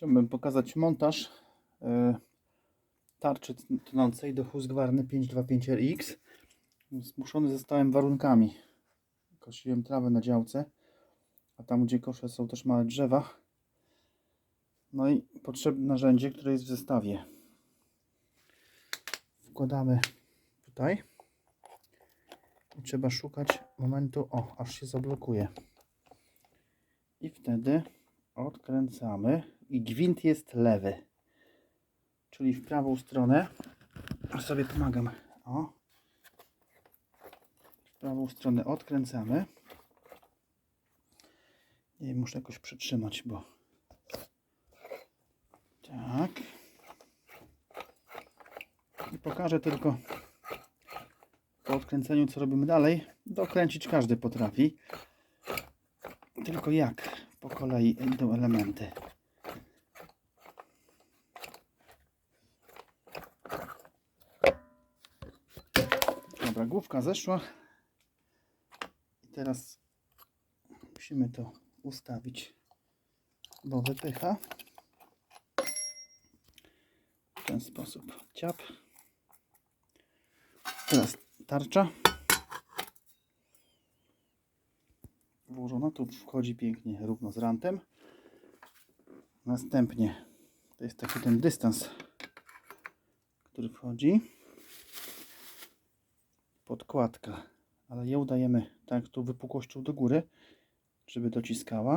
Chciałbym pokazać montaż e, tarczy tnącej do Husqvarna 525RX. Zmuszony zostałem warunkami. Kosiłem trawę na działce, a tam gdzie koszę są też małe drzewa. No i potrzebne narzędzie, które jest w zestawie. Wkładamy tutaj i trzeba szukać momentu, o, aż się zablokuje. I wtedy odkręcamy i gwint jest lewy. Czyli w prawą stronę. Sobie pomagam. O. W prawą stronę odkręcamy. I muszę jakoś przytrzymać, bo tak. I pokażę tylko po odkręceniu, co robimy dalej. Dokręcić każdy potrafi. Tylko jak po kolei idą elementy. Dobra, główka zeszła. I teraz musimy to ustawić, bo wypycha. W ten sposób. Ciap. Teraz tarcza. włożona. Tu wchodzi pięknie równo z rantem. Następnie to jest taki ten dystans, który wchodzi. Podkładka, ale ją dajemy tak tu wypukłością do góry, żeby dociskała.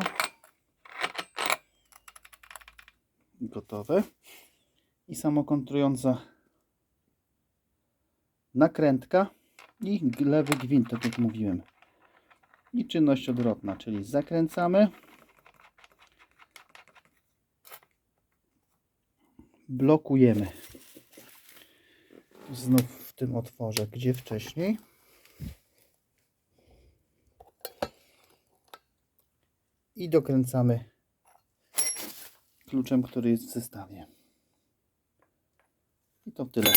Gotowe. I samokontrująca nakrętka i lewy gwint, tak jak mówiłem i czynność odwrotna, czyli zakręcamy, blokujemy znów w tym otworze, gdzie wcześniej i dokręcamy kluczem, który jest w zestawie. I to tyle.